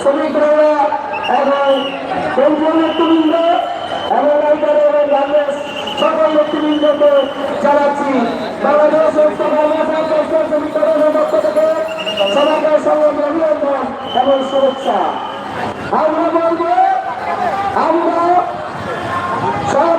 শ্রমিকরা এবং কেন্দ্রীয় নেতৃবৃন্দ এবং এইটার এবং বাংলাদেশ সকল নেতৃবৃন্দকে জানাচ্ছি। বাংলাদেশ সমস্ত কর্মসংস্থান শ্রমিক সংগঠনের পক্ষ থেকে সবাইকে সংগ্রামী অভিনন্দন এবং শুভেচ্ছা। আমরা বলব, আমরা সব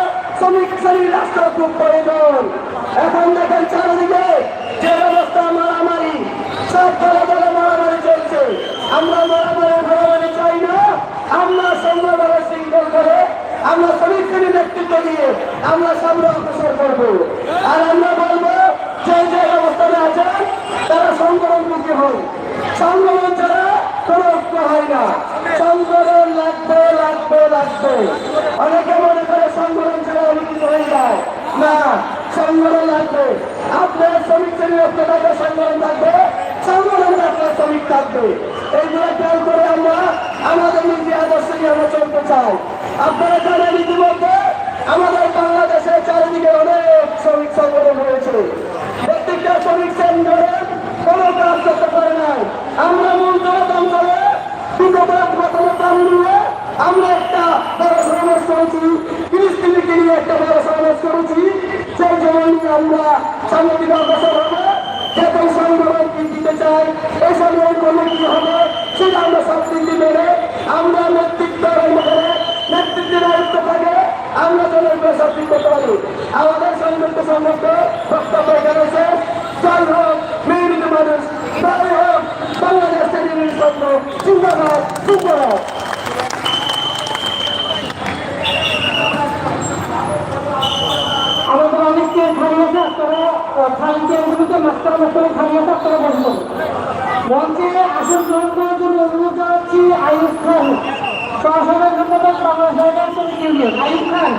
শ্রমিক শ্রেণির রাষ্ট্র খুব প্রয়োজন এখন দেখেন চারিদিকে যে ব্যবস্থা মারামারি। সব দলে দলে মারামারি চলছে। আমরা মারামারি মারামারি চাই না। আমরা সুন্দরভাবে শৃঙ্খল করে আমরা শ্রমিক শ্রেণির নেতৃত্ব দিয়ে আমরা সামনে অগ্রসর করব। আর আমরা বলব, যে যে অবস্থানে আছেন, তারা সংগঠন মুখী হন। সংগঠন ছাড়া কোনো হয় না। সংগঠন লাগবে লাগবে লাগবে। অনেকে মনে করে সংগঠন ছাড়া অনেক কিছু হয়ে যায় না সংগঠন লাগবে। আপনার শ্রমিক শ্রেণির থাকবে সংগঠন থাকবে সংগঠন আপনার শ্রমিক থাকবে এইগুলো খেয়াল করে আমরা আমাদের নীতি আদর্শ নিয়ে আমরা চলতে চাই। আপনারা জানেন ইতিমধ্যে আমাদের বাংলাদেশে চারিদিকে অনেক শ্রমিক সংগঠন রয়েছে প্রত্যেকটা শ্রমিক সংগঠন কোনো কাজ করতে পারে নাই আমরা মূল জনগণ করে বিগত প্রথমে দাম নিয়ে আমরা একটা বড় সমাবেশ করেছি ফিলিস্তিনিকে নিয়ে একটা বড় সমাবেশ করেছি সেই জন্য নিয়ে আমরা সামনের অগ্রসর হবে যাতে সংগঠন দিতে চাই, এই সংগঠন করলে কি হবে? সেটা আমরা সব দিকে মেনে, আমরা নেতৃত্ব নেতৃত্বের দায়িত্ব থাকে, আমরা যেন এগুলো সব ঠিক করতে পারি। আমাদের সংযুক্ত সংযুক্ত বক্তব্য এখানে শেষ জয় হোক মেয়েরিত মানুষ জয় হোক, বাংলাদেশ টেলিভিশন স্বপ্ন খালি মাস্টার মাস্টার আছে আপনারা বসবেন মঞ্চে আসন গ্রহণ করার জন্য অনুরোধ জানাচ্ছি, আইয়ুব খান। সহসভায় সম্পাদক বাংলা সরকার শ্রমিক খান।